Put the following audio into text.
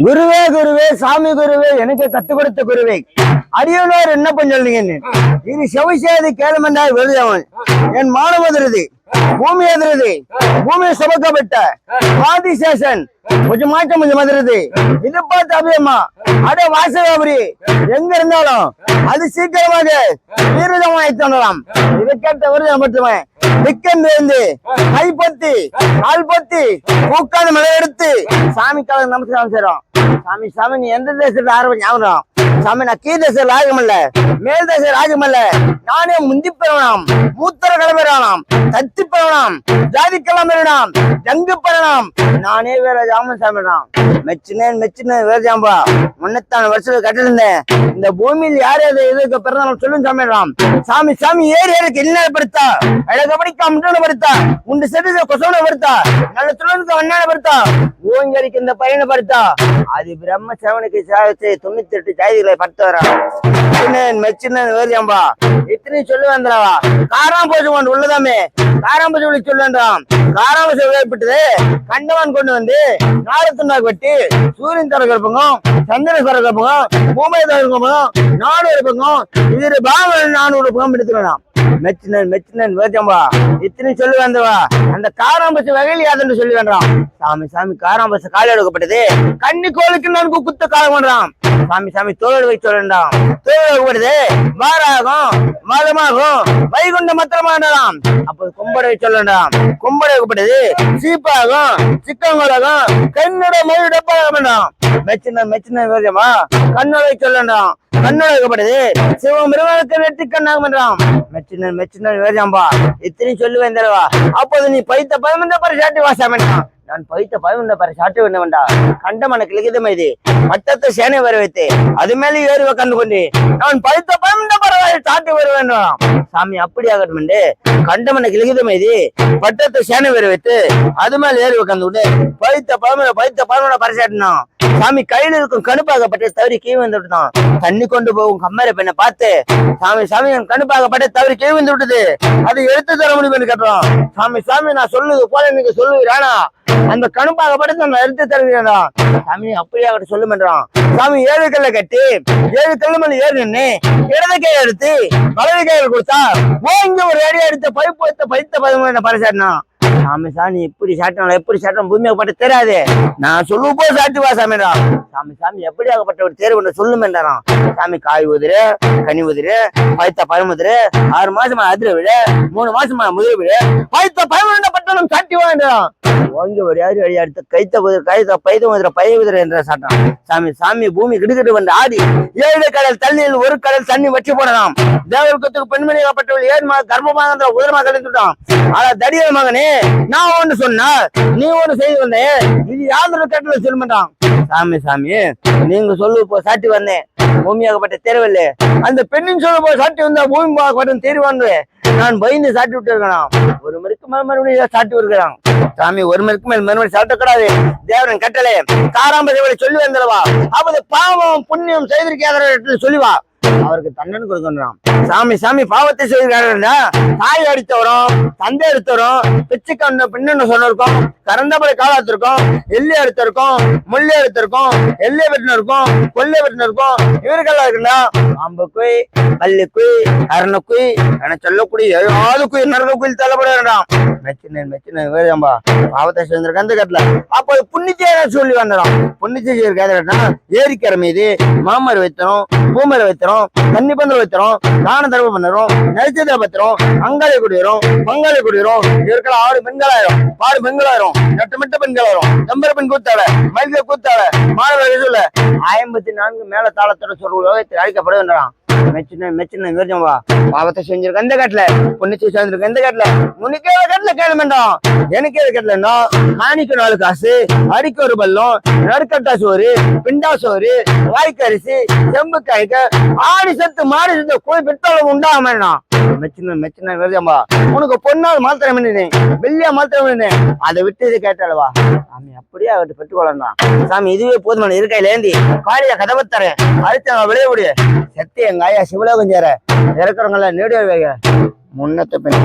குருவே குருவே சாமி குருவே எனக்கு கத்து கொடுத்த குருவே. அரியனோர் என்ன பண்ணீங்கன்னு இது செவிசேதி கேளுமண்டாய் விருதவன் என் மானம் பூமி எதிரது பூமி சுமக்கப்பட்ட ஆதிசேஷன் கொஞ்சம் மாற்றம் கொஞ்சம் எதிரது இது பார்த்து அபியம்மா. அட வாசகாபுரி எங்க இருந்தாலும் அது சீக்கிரமாக வீரதமாய் தோன்றலாம். இதை கேட்ட விருதம் மட்டுமே கை கைப்பத்தி கால் பத்தி பூக்காத மலை எடுத்து சாமி கலந்து நமஸ்காரம் செய்யறோம் சாமி சாமி நீ எந்த தேசத்துல ஆரம்பம் ஞாபகம்? சாமி நான் கீழ் ராகமல்ல ராஜமல்ல ராகமல்ல நானே முந்தி பெறலாம் மூத்தர கிளம்பிடலாம் தத்தி பெறலாம் ஜாதி கிளம்பிடலாம் ஜங்கு பெறலாம் நானே வேற ஜாமன் சாமிடாம் மெச்சினேன் மெச்சினேன் வேற ஜாம்பா. முன்னத்தான வருஷத்துல கட்டிருந்தேன் இந்த பூமியில் யார் எதை எதுக்கு பிறந்தாலும் சொல்லும் சாமிடாம் சாமி சாமி ஏறி ஏறுக்கு என்ன படுத்தா. அழக படிக்க முன்னாடி படுத்தா. உண்டு செட்டு கொசவனை படுத்தா. நல்ல துளனுக்கு வண்ணான படுத்தா. ஓங்கரிக்கு இந்த பையனை படுத்தா. அது பிரம்ம சேவனுக்கு சாகத்தை தொண்ணூத்தி எட்டு ஜாதிகளை பத்து வரான் மெச்சினேன் மெச்சினேன் வேறியாம்பா இத்தனை சொல்லி வந்தவா காராம்பூசி கொண்டு உள்ளதாமே. காராம்பூசி ஒன்று சொல்லு வேண்டாம் காராம்பூசி ஏற்பட்டது கண்டவன் கொண்டு வந்து நாளத்துண்டாக்கு வெட்டி சூரியன் தர கற்பங்கும் சந்திரன் தர கற்பங்கும் பூமி தர கற்பங்கும் நானூறு பங்கம் இது பாவன் நானூறு பங்கம் எடுத்துக்கலாம் மெச்சினன் மெச்சினன் வேஜம்பா இத்தனை சொல்லி வந்தவா. அந்த காராம்பசு வகையில் யாதுன்னு சொல்லி வேண்டாம். சாமி சாமி காராம்பசு கால எடுக்கப்பட்டது. கண்ணி கோலுக்கு நன்கு குத்த காலம் பண்றான் சாமி சாமி தோல் வைத்து சொல்லண்டாம் தோல் எடுக்கப்படுது மாறாகும் மாதமாகும் வைகுண்ட மத்திரமானலாம் அப்போ கும்படை சொல்லண்டாம் கும்படை எடுக்கப்பட்டது சீப்பாகும் சிக்கங்கோலாகும் கண்ணோட மொழி டப்பாக வேண்டாம். மெச்சின மெச்சின வேஜமா கண்ணோட சொல்லண்டாம் கண்ணோட சிவ சிவமிருகனுக்கு நெற்றி கண்ணாக பண்றான் மெச்சினன் மெச்சினன் வேஜாம்பா இத்தனை சொல்லுவேன் வந்தவா அப்போது நீ பைத்த பதிமூன்ற பரி சாட்டி வாசாமண்டா நான் பைத்த பதிமூன்ற பறை சாட்டு வேண்டா கண்டமன கிழக்கிதம் இது. மட்டத்தை சேனை வர வைத்து. அது மேலே ஏறுவ கண்டு கொண்டு நான் பைத்த பதிமூன்ற பரவாயில்லை சாட்டி வர வேண்டும் சாமி அப்படி ஆகட்டும் கண்டமன கிழக்கிதம் இது. பட்டத்தை சேனை வர வைத்து அது மேல ஏறுவ கண்டு கொண்டு பைத்த பதிமூணு பைத்த பதிமூணு பறை சாட்டினோம் சாமி கையில இருக்கும் கணுப்பாகப்பட்ட தவறி கீழ் வந்து விட்டுதான் தண்ணி கொண்டு போகும் கம்மரை பெண்ணை பார்த்து சாமி சாமி என் கணுப்பாகப்பட்ட தவறி கீழ் வந்து விட்டது அது எடுத்து தர முடியும்? கேட்டோம் சாமி சாமி நான் சொல்லுது போல நீங்க சொல்லுவீரானா? அந்த கணுப்பாகப்பட்டது நான் எடுத்து தருகிறேன்டா சாமி அப்படியே அவர்கிட்ட சொல்லுமென்றான் சாமி ஏழு கல்ல கட்டி ஏழு கல்லு மேல ஏறி நின்னு இடது கை எடுத்து வலது கையில் கொடுத்தா ஓங்கி ஒரு அடி எடுத்து பைப்பு வைத்த பைத்த பதிமூணு பரிசாடினா சாமி சாமி எப்படி சாட்டினாலும் எப்படி சாட்டணும் பூமியை பட்ட தெரியாது நான் சொல்லுவோம் சாட்டுவா சாட்டி சாமிடா. சாமி சாமி எப்படி ஆகப்பட்ட ஒரு தேர்வு என்று சொல்லுமென்றான் சாமி காய் உதிரு கனி உதிரு பைத்த பழம் ஆறு மாசமா அதிர விட மூணு மாசமா முதிர விட பைத்த பழம் பட்டணம் சாட்டி வாண்டான் வாங்கி ஒரு யாரு வழி அடுத்த? கைத்த உதிர கைத்த பைத்த உதிர பைய உதிர என்ற சாட்டம். சாமி சாமி பூமி கிடுக்கிட்டு வந்த ஆடி ஏழு கடல் தண்ணியில் ஒரு கடல் தண்ணி வற்றி போடலாம் தேவர்களுக்கு பெண்மணியாகப்பட்டவள் ஏழு மா கர்ப்பமாக உதிரமா கழித்துட்டான் ஆனா தடிய மகனே நான் ஒண்ணு சொன்ன நீ ஒண்ணு செய்து வந்தேன் இது யாரு கேட்டல சொல்ல மாட்டான் சாமி சாமி நீங்க சொல்லு இப்போ சாட்டி வந்தேன். பூமியாகப்பட்ட தேர்வல்லே. அந்த பெண்ணின் சொல்ல போய் சாட்டி வந்தா பூமி தேர்வான்னு நான் பயந்து சாட்டி விட்டு இருக்கணும் ஒரு மறுக்கு மேல் மறுபடியும் சாட்டி வருகிறான் சாமி ஒரு மறுக்கு மேல் மறுபடியும் சாட்டக்கூடாது. தேவரன் கட்டளை காராம்பதை சொல்லி வந்தவா அப்போது பாவம் புண்ணியம் செய்திருக்காத சொல்லுவா. அவருக்கு தண்டனை கொடுக்கணும் சாமி சாமி பாவத்தை செய்திருக்காருன்னா தாய் அடித்தவரும் தந்தை எடுத்தவரும் பிச்சு கண்ணு பின்னு சொன்னிருக்கோம் கரந்தபடி காலாத்திருக்கோம் எள்ளி எடுத்திருக்கோம் முள்ளி எடுத்திருக்கோம் எள்ளி வெட்டின இருக்கும் கொள்ளை வெட்டின இருக்கும் இவர்கள்லாம் இருக்குன்னா அம்பு பள்ளிக்குய் அரணுக்குய் என சொல்லக்கூடிய ஏழாவது குய் நரக குயில் தள்ளப்பட வேண்டாம் மெச்சினேன் மெச்சினேன் வேறம்பா பாவத்தை செஞ்சிருக்க அந்த கட்டல. அப்போ புண்ணிச்சே சொல்லி வந்துடும் புண்ணிச்சை கேட்டா ஏரிக்கரை மீது மாமர் வைத்தரும் பூமரை வைத்தரும் தண்ணி பந்தல் வைத்தரும் தான தர்மம் பண்ணுறோம் நெரிச்சதை பத்திரம் அங்காளி குடியிரும் பங்காளி குடியிரும் இருக்கிற ஆறு பெண்களாயிரும் ஆறு பெண்களாயிரும் நட்டுமிட்ட பெண்களாயிரும் தம்பர பெண் கூத்தாட மனித கூத்தாட மாணவர் சொல்ல ஐம்பத்தி நான்கு மேல தாளத்தோட சொல்ற உலகத்தில் அழைக்கப்பட வேண்டாம் மெச்சின மெச்சின வீரஜம்பா பாவத்தை செஞ்சிருக்க எந்த கட்டல. பொண்ணு சேர்ந்திருக்க எந்த கட்டல. உனக்கே கட்டல கேளுமெண்டோம் எனக்கே எனக்கு கட்டலன்னா காணிக்க நாலு காசு அடிக்க ஒரு பல்லம் நடுக்கட்டா சோறு பிண்டா சோறு வாய்க்கரிசி செம்பு காய்க்க ஆடி சத்து மாடி சத்து கோயில் பித்தளம் உண்டாம மெச்சின மெச்சின வீரஜம்பா உனக்கு பொண்ணால் மாத்திரம் பண்ணினேன் வெள்ளியா மாத்திரம் பண்ணினேன் அதை விட்டு இது கேட்டாளவா? சாமி அப்படியே அவர்கிட்ட பெற்றுக்கொள்ளலாம் சாமி இதுவே போதுமான இருக்கையில ஏந்தி காலிய கதவை தரேன். அடுத்து நான் விளைய முடியும் செத்து எங்க ஆயா சிவலோகம் சேர. இறக்குறவங்கள நேடிய வேக முன்னத்தை பெண்.